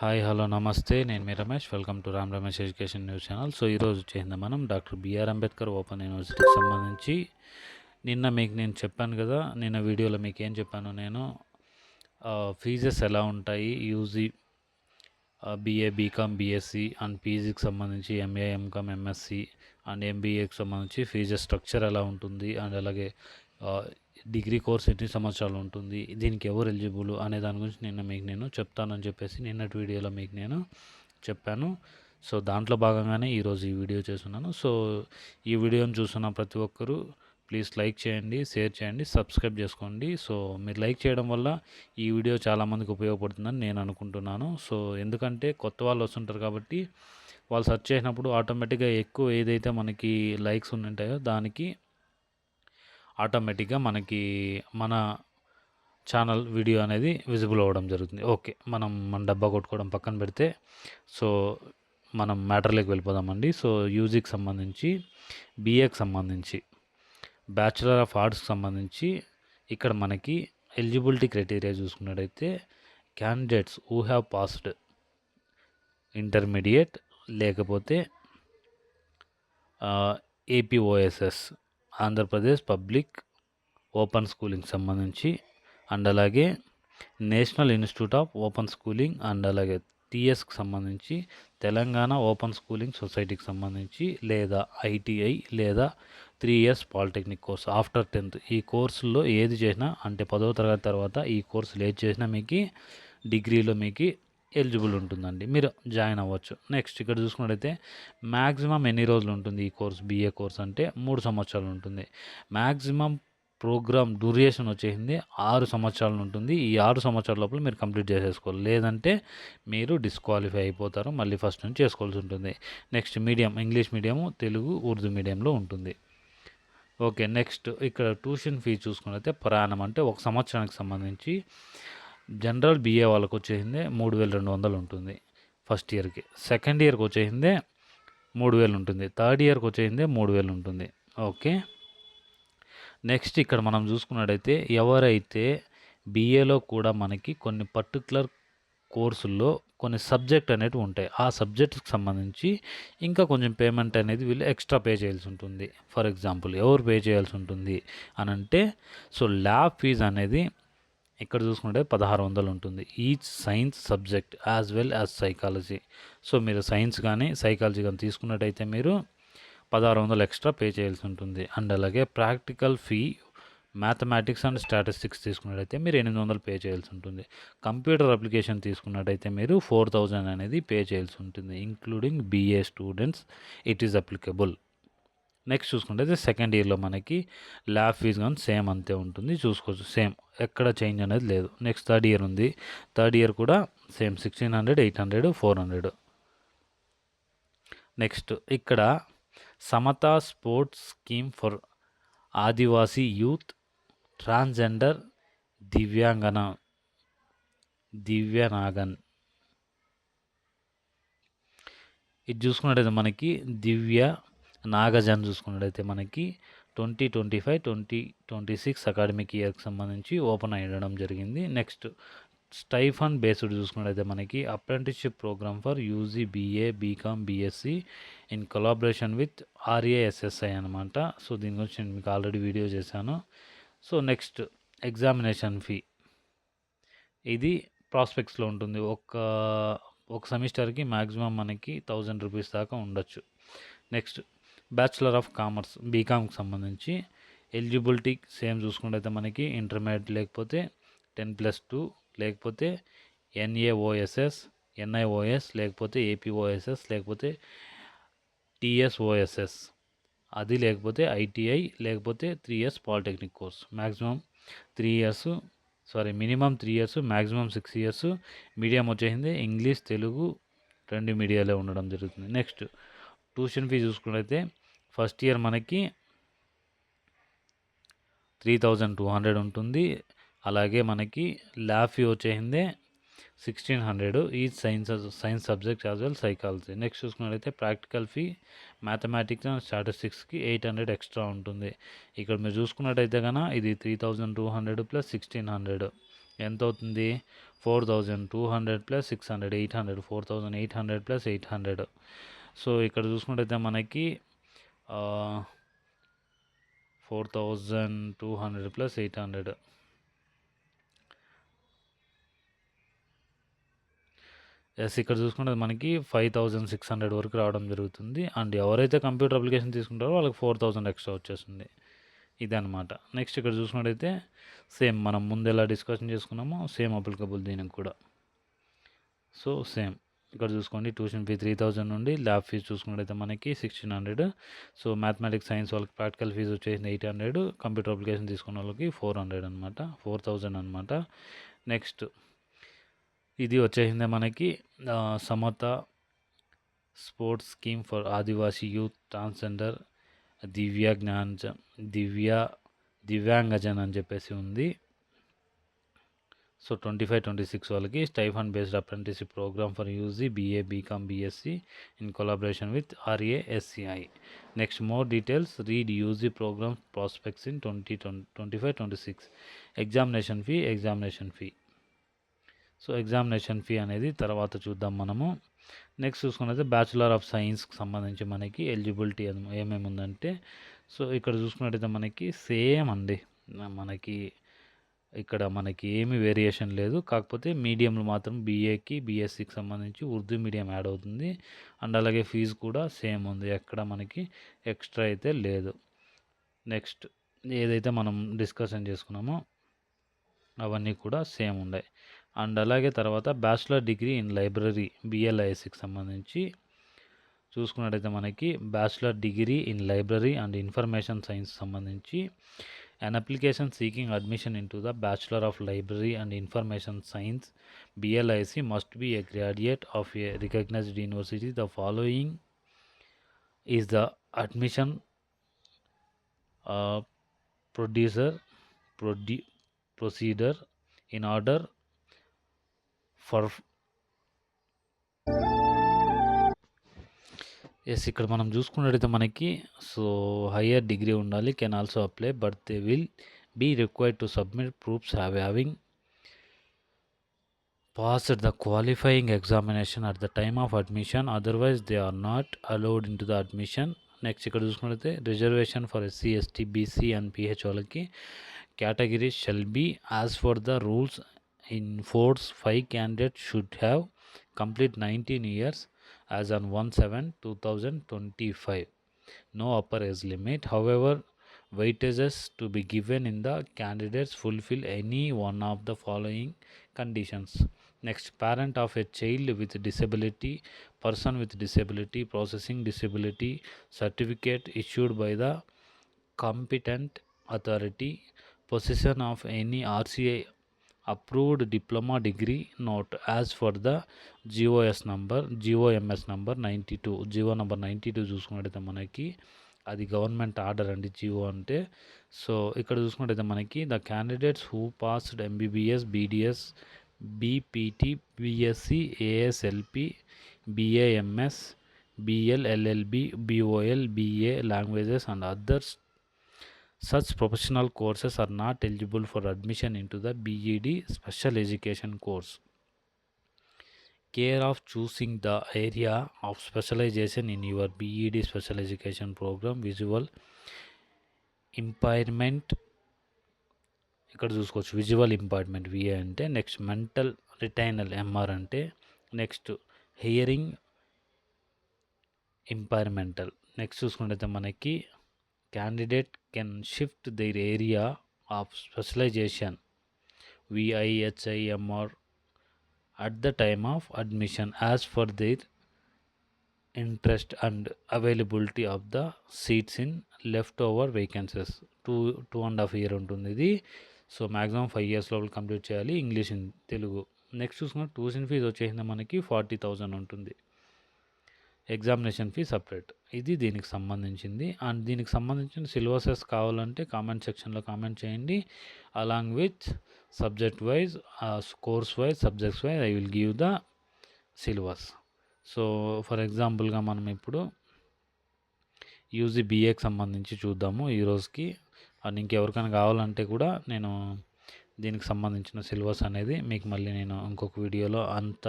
Hi hello నమస్తే. నేను మీ Ramesh. Welcome to Ram Ramesh education news channel. So ఈరోజు చేసింది మనం డాక్టర్ బిఆర్ అంబేద్కర్ ఓపెన్ యూనివర్సిటీకి సంబంధించి. నిన్న మీకు నేను చెప్పాను కదా నిన్న వీడియోలో మీకు ఏం చెప్పాను నేను? ఫీజెస్ ఎలా ఉంటాయి? UG BA BCom BSc and పీజీకి సంబంధించి ఎంఏ ఎంకామ్ ఎంఎస్సి అండ్ ఎంబీఏకి సంబంధించి ఫీజెస్ స్ట్రక్చర్ ఎలా ఉంటుంది? అండ్ అలాగే డిగ్రీ కోర్స్ ఎన్ని సంవత్సరాలు ఉంటుంది దీనికి ఎవరు ఎలిజిబుల్ అనే దాని గురించి నిన్న మీకు నేను చెప్తానని చెప్పేసి నిన్నటి వీడియోలో మీకు నేను చెప్పాను. సో దాంట్లో భాగంగానే ఈరోజు ఈ వీడియో చేస్తున్నాను. సో ఈ వీడియోని చూస్తున్న ప్రతి ఒక్కరూ ప్లీజ్ లైక్ చేయండి షేర్ చేయండి సబ్స్క్రైబ్ చేసుకోండి. సో మీరు లైక్ చేయడం వల్ల ఈ వీడియో చాలామందికి ఉపయోగపడుతుందని నేను అనుకుంటున్నాను. సో ఎందుకంటే కొత్త వాళ్ళు వస్తుంటారు కాబట్టి వాళ్ళు సెర్చ్ చేసినప్పుడు ఆటోమేటిక్గా ఎక్కువ ఏదైతే మనకి లైక్స్ ఉంటాయో దానికి ఆటోమేటిక్గా మనకి మన ఛానల్ వీడియో అనేది విజిబుల్ అవ్వడం జరుగుతుంది. ఓకే మనం మన డబ్బా కొట్టుకోవడం పక్కన పెడితే సో మనం మ్యాటర్లోకి వెళ్ళిపోదామండి. సో యూజీకి సంబంధించి బీఏకి సంబంధించి బ్యాచులర్ ఆఫ్ ఆర్ట్స్కి సంబంధించి ఇక్కడ మనకి ఎలిజిబిలిటీ క్రైటీరియా చూసుకున్నట్టయితే candidates who have passed intermediate లేకపోతే APOSS Andhra Pradesh public open schooling సంబంధించి అండ్ అలాగే national institute of open schooling and అలాగే టీఎస్కి సంబంధించి తెలంగాణ ఓపెన్ స్కూలింగ్ సొసైటీకి సంబంధించి లేదా ఐటీఐ లేదా three years polytechnic course after tenth. ఈ కోర్సుల్లో ఏది చేసినా అంటే పదవ తరగతి తర్వాత ఈ కోర్సులు ఏది చేసినా మీకు డిగ్రీలో మీకు ఎలిజిబుల్ ఉంటుందండి. మీరు జాయిన్ అవ్వచ్చు. నెక్స్ట్ ఇక్కడ చూసుకున్నట్లయితే మ్యాక్సిమం ఎన్ని రోజులు ఉంటుంది ఈ కోర్స్? బీఏ కోర్స్ అంటే మూడు సంవత్సరాలు ఉంటుంది. మ్యాక్సిమం ప్రోగ్రామ్ డ్యూరేషన్ వచ్చేసింది ఆరు సంవత్సరాలు ఉంటుంది. ఈ ఆరు సంవత్సరాల లోపల మీరు కంప్లీట్ చేసేసుకోవాలి. లేదంటే మీరు డిస్క్వాలిఫై అయిపోతారు. మళ్ళీ ఫస్ట్ నుంచి చేసుకోవాల్సి ఉంటుంది. Next medium English medium Telugu Urdu మీడియంలో ఉంటుంది. ఓకే నెక్స్ట్ ఇక్కడ ట్యూషన్ ఫీ చూసుకున్నైతే ప్రయాణం అంటే ఒక సంవత్సరానికి సంబంధించి జనరల్ బీఏ వాళ్ళకి వచ్చేసిందే మూడు వేల రెండు వందలు ఉంటుంది ఫస్ట్ ఇయర్కి. సెకండ్ ఇయర్కి వచ్చేసిందే మూడు వేలు ఉంటుంది. థర్డ్ ఇయర్కి వచ్చేసిందే మూడు వేలు ఉంటుంది. ఓకే? నెక్స్ట్ ఇక్కడ మనం చూసుకున్నట్టయితే ఎవరైతే బీఏలో కూడా మనకి కొన్ని పర్టికులర్ కోర్సుల్లో కొన్ని సబ్జెక్ట్ అనేవి ఉంటాయి. ఆ సబ్జెక్ట్కి సంబంధించి ఇంకా కొంచెం పేమెంట్ అనేది వీళ్ళు ఎక్స్ట్రా పే చేయాల్సి ఉంటుంది. ఫర్ ఎగ్జాంపుల్ ఎవరు పే చేయాల్సి ఉంటుంది? అని అంటే సో ల్యాబ్ ఫీజ్ అనేది ఇక్కడ చూసుకుంటే పదహారు వందలు ఉంటుంది. Each science subject as well as psychology so మీరు సైన్స్ కానీ సైకాలజీ కానీ తీసుకున్నట్టయితే మీరు పదహారు వందలు ఎక్స్ట్రా పే చేయాల్సి ఉంటుంది. అండ్ అలాగే practical fee mathematics and statistics తీసుకున్నట్టయితే మీరు ఎనిమిది వందలు పే చేయాల్సి ఉంటుంది. కంప్యూటర్ అప్లికేషన్ తీసుకున్నట్టయితే మీరు ఫోర్ థౌజండ్ అనేది పే చేయాల్సి ఉంటుంది including BA students it is applicable next చూసుకుంటే సెకండ్ ఇయర్లో మనకి ల్యాబ్ ఫీజు కానీ సేమ్ అంతే ఉంటుంది. చూసుకోవచ్చు. సేమ్. ఎక్కడ చేంజ్ అనేది లేదు. నెక్స్ట్ థర్డ్ ఇయర్ ఉంది. థర్డ్ ఇయర్ కూడా same sixteen hundred eight hundred four hundred. Next ఇక్కడ Samata sports scheme for Adivasi youth transgender Divyangjan దివ్యనాగన్. ఇది చూసుకున్నట్టయితే మనకి దివ్య నాగజన్ చూసుకున్నట్లయితే మనకి twenty twenty five twenty twenty six academic ఇయర్కి సంబంధించి ఓపెన్ అయ్యడం జరిగింది. నెక్స్ట్ స్టైఫన్ బేస్డ్ చూసుకున్నట్టయితే మనకి apprenticeship programme for UG BA BCom BSc in collaboration with RASSI అనమాట సో దీని గురించి నేను మీకు ఆల్రెడీ వీడియో చేశాను. So next examination fee. ఇది ప్రాస్పెక్ట్స్లో ఉంటుంది. ఒక ఒక సెమిస్టర్కి మ్యాక్సిమం మనకి థౌజండ్ రూపీస్ దాకా ఉండొచ్చు. నెక్స్ట్ బ్యాచులర్ ఆఫ్ కామర్స్ బీకామ్కి సంబంధించి. ఎలిజిబిలిటీ సేమ్ చూసుకుంటే మనకి ఇంటర్మీడియట్ లేకపోతే టెన్ ప్లస్ టూ లేకపోతే ఎన్ఏఓఎస్ఎస్ ఎన్ఐఓఎస్ లేకపోతే ఏపీఓఎస్ఎస్ లేకపోతే టీఎస్ఓఎస్ఎస్ అది లేకపోతే ఐటీఐ లేకపోతే three years polytechnic course maximum three years sorry minimum three years maximum six years medium వచ్చేసింది ఇంగ్లీష్ తెలుగు రెండు మీడియాలో ఉండడం జరుగుతుంది. నెక్స్ట్ ట్యూషన్ ఫీ చూసుకున్నట్లయితే ఫస్ట్ ఇయర్ మనకి త్రీ థౌజండ్ టూ హండ్రెడ్ ఉంటుంది. అలాగే మనకి ల్యాబ్ ఫీ వచ్చేసిందే సిక్స్టీన్ హండ్రెడ్. ఈ science science subject as well psychology. Next చూసుకున్నట్లయితే ప్రాక్టికల్ ఫీ మ్యాథమెటిక్స్ అండ్ స్టాటిస్టిక్స్కి ఎయిట్ హండ్రెడ్ ఎక్స్ట్రా ఉంటుంది. ఇక్కడ మీరు చూసుకున్నట్టయితే కనుక ఇది three thousand two hundred plus sixteen hundred. ఎంత అవుతుంది? Four thousand two hundred plus six hundred eight hundred. Four thousand eight hundred plus eight hundred. So ఇక్కడ చూసుకున్నట్టయితే మనకి four thousand two hundred plus eight hundred. Yes ఇక్కడ చూసుకుంటే మనకి five thousand six hundred వరకు రావడం జరుగుతుంది. అండ్ ఎవరైతే కంప్యూటర్ అప్లికేషన్ తీసుకుంటారో వాళ్ళకి ఫోర్ థౌజండ్ ఎక్స్ట్రా వచ్చేస్తుంది. ఇదనమాట నెక్స్ట్ ఇక్కడ చూసుకున్నట్టయితే సేమ్ మనం ముందు ఎలా డిస్కషన్ చేసుకున్నామో సేమ్ అప్లికబుల్ దీనికి కూడా. So same. ఇక్కడ చూసుకోండి ట్యూషన్ ఫీ త్రీ థౌజండ్ నుండి ల్యాబ్ ఫీజు చూసుకున్నట్టయితే మనకి sixteen hundred so mathematics science వాళ్ళకి ప్రాక్టికల్ ఫీజు వచ్చేసి ఎయిట్ హండ్రెడ్ కంప్యూటర్ అప్లికేషన్ తీసుకున్న వాళ్ళకి ఫోర్ హండ్రెడ్ అనమాట ఫోర్ థౌజండ్ అనమాట నెక్స్ట్ ఇది వచ్చేసిందే మనకి Samata sports scheme for Adivasi youth transgender దివ్య జ్ఞాన దివ్య దివ్యాంగజన్ అని చెప్పేసి ఉంది. So twenty five twenty six వాళ్ళకి stipend based apprenticeship programme for UG BA BCom BSc in collaboration with RASSI next more details read UG programme prospectus in twenty twenty five twenty six examination fee examination fee so examination fee అనేది తర్వాత చూద్దాం మనము. Next చూసుకున్నైతే bachelor of సైన్స్కి సంబంధించి మనకి eligibility ఏమేమి ఉందంటే so ఇక్కడ చూసుకున్నట్టయితే మనకి సేమ్ అండి. మనకి ఇక్కడ మనకి ఏమి వేరియేషన్ లేదు. కాకపోతే మీడియంలు మాత్రం బీఏకి బీఎస్సీకి సంబంధించి ఉర్దూ మీడియం యాడ్ అవుతుంది. అండ్ అలాగే ఫీజు కూడా సేమ్ ఉంది. ఎక్కడ మనకి ఎక్స్ట్రా అయితే లేదు. నెక్స్ట్ ఏదైతే మనం డిస్కషన్ చేసుకున్నామో అవన్నీ కూడా సేమ్ ఉన్నాయి అండ్ అలాగే తర్వాత బ్యాచిలర్ డిగ్రీ ఇన్ లైబ్రరీ బిఎల్ఐఎస్సికి సంబంధించి చూసుకున్నట్టయితే మనకి bachelor degree in library and information science సంబంధించి an application seeking admission into the Bachelor of Library and Information Science BLIC must be a graduate of a recognized university. The following is the admission uh, producer produ- procedure in order for yes ఇక్కడ మనం చూసుకున్నట్టయితే మనకి so higher degree ఉండాలి. Can also apply but they will be required to submit proofs have having passed the qualifying examination at the time of admission. Otherwise they are not allowed into the admission. Next ఇక్కడ చూసుకున్నట్లయితే reservation for SC ST BC and PH వాళ్ళకి category shall be as per the rules in force five candidate should have complete nineteen years as on 1 7 2025. No upper age limit. However, weightages to be given in the candidates fulfill any one of the following conditions. Next, parent of a child with disability, person with disability, processing disability, certificate issued by the competent authority, possession of any RCI approved diploma degree note as per the GOs number GOMS number ninety two GO number ninety two చూసుకున్నట్టయితే మనకి అది government order అండి జియో అంటే. So ఇక్కడ చూసుకున్నట్టయితే మనకి the candidates who passed MBBS BDS BPT BSc ASLP BAMS BL LLB BOL BA languages and others such professional courses are not eligible for admission into the BED special education course. Care of choosing the area of specialization in your BED special education program, visual impairment ఇక్కడ చూసుకోవచ్చు visual impairment VA అంటే next mental రిటైనల్ MR అంటే next hearing impairment next చూసుకుంటే మనకి candidate can shift their area of specialisation VIHIMR at the time of admission as per their interest and availability of the seats in left over vacancies two two and half year ఉంటుంది ఇది. So maximum five years లోపల complete చేయాలి. English in Telugu next చూసుకున్న tuition fees వచ్చేసింది మనకి forty thousand ఉంటుంది. Examination fee separate. ఇది దీనికి సంబంధించింది. అండ్ దీనికి సంబంధించిన సిలబసెస్ కావాలంటే కామెంట్ సెక్షన్లో కామెంట్ చేయండి. Along with subject wise course wise subjects wise I will give the syllabus. So for ఎగ్జాంపుల్గా మనం ఇప్పుడు యూజీ బీఏకి సంబంధించి చూద్దాము ఈ రోజుకి. అండ్ ఇంకెవరికైనా కావాలంటే కూడా నేను దీనికి సంబంధించిన సిలబస్ అనేది మీకు మళ్ళీ నేను ఇంకొక వీడియోలో అంత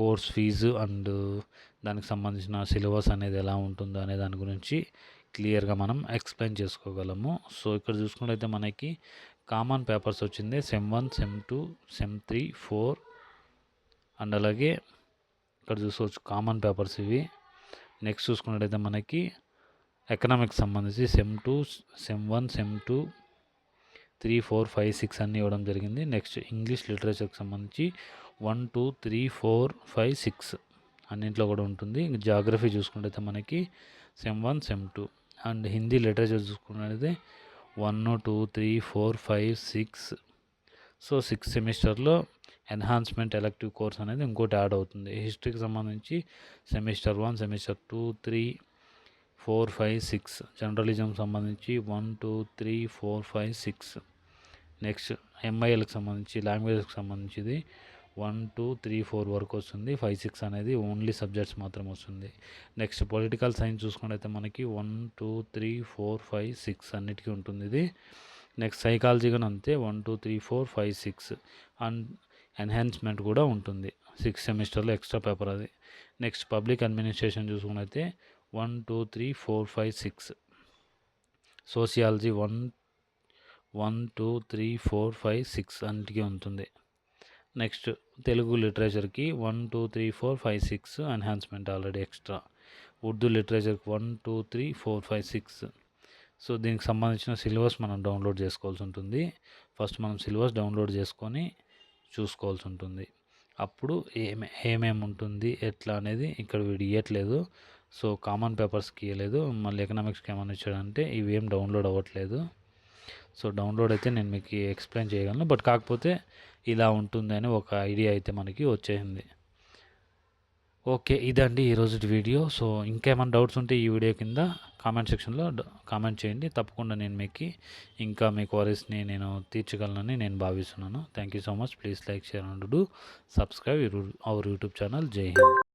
కోర్స్ ఫీజు అండ్ దానికి సంబంధించిన సిలబస్ అనేది ఎలా ఉంటుందో అనే దాని గురించి క్లియర్గా మనం ఎక్స్ప్లెయిన్ చేసుకోగలము. సో ఇక్కడ చూసుకున్నట్లయితే మనకి కామన్ పేపర్స్ వచ్చింది. Sem one sem two sem three four and అలాగే ఇక్కడ చూసుకోవచ్చు కామన్ పేపర్స్ ఇవి. నెక్స్ట్ చూసుకున్నట్టయితే మనకి ఎకనామిక్స్ సంబంధించి sem two sem one sem two three four five six అన్నీ ఇవ్వడం జరిగింది. నెక్స్ట్ ఇంగ్లీష్ లిటరేచర్కి సంబంధించి one two three four five six అన్నింటిలో కూడా ఉంటుంది. జాగ్రఫీ చూసుకుంటే మనకి sem one sem two. And Hindi literature చూసుకున్నట్లయితే one two three four five six. So six సెమిస్టర్లో ఎన్హాన్స్మెంట్ ఎలక్టివ్ కోర్స్ అనేది ఇంకోటి యాడ్ అవుతుంది. హిస్టరీకి సంబంధించి semester one semester two three four five six. Journalism సంబంధించి one two three four five six. Next ఎంఐఎల్కి సంబంధించి లాంగ్వేజ్కి సంబంధించింది వన్ టూ త్రీ ఫోర్ వరకు వస్తుంది. ఫైవ్ సిక్స్ అనేది ఓన్లీ సబ్జెక్ట్స్ మాత్రం వస్తుంది. నెక్స్ట్ పొలిటికల్ సైన్స్ చూసుకున్నట్టయితే మనకి one two three four five six అన్నిటికీ ఉంటుంది ఇది. నెక్స్ట్ సైకాలజీ కానీ అంతే. One two three four five six and enhancement కూడా ఉంటుంది. సిక్స్ సెమిస్టర్లో ఎక్స్ట్రా పేపర్ అది. Next public administration చూసుకున్నైతే one two three four five six. Sociology one one two three four five six అన్నిటికీ ఉంటుంది. Next Telugu లిటరేచర్కి one two three four five six enhancement already extra. Urdu లిటరేచర్కి one two three four five six. So దీనికి సంబంధించిన syllabus మనం download చేసుకోవాల్సి ఉంటుంది. First మనం syllabus download చేసుకొని చూసుకోవాల్సి ఉంటుంది. అప్పుడు ఏమే ఏమేమి ఉంటుంది ఎట్లా అనేది ఇక్కడ వీడు ఇవ్వట్లేదు సో కామన్ పేపర్స్కి ఇవ్వలేదు మళ్ళీ ఎకనామిక్స్కి ఏమైనా ఇచ్చాడంటే ఇవేం డౌన్లోడ్ అవ్వట్లేదు. సో డౌన్లోడ్ అయితే నేను మీకు ఎక్స్ప్లెయిన్ చేయగలను. బట్ కాకపోతే ఇలా ఉంటుంది అని ఒక ఐడియా అయితే మనకి వచ్చేసింది. ఓకే ఇదండి ఈరోజు వీడియో. సో ఇంకేమైనా డౌట్స్ ఉంటే ఈ వీడియో కింద కామెంట్ సెక్షన్లో కామెంట్ చేయండి. తప్పకుండా నేను మీకు ఇంకా మీ క్వరీస్ని నేను తీర్చగలనని నేను భావిస్తున్నాను. Thank you so much. Please like share and do subscribe our YouTube channel. Jai Hind.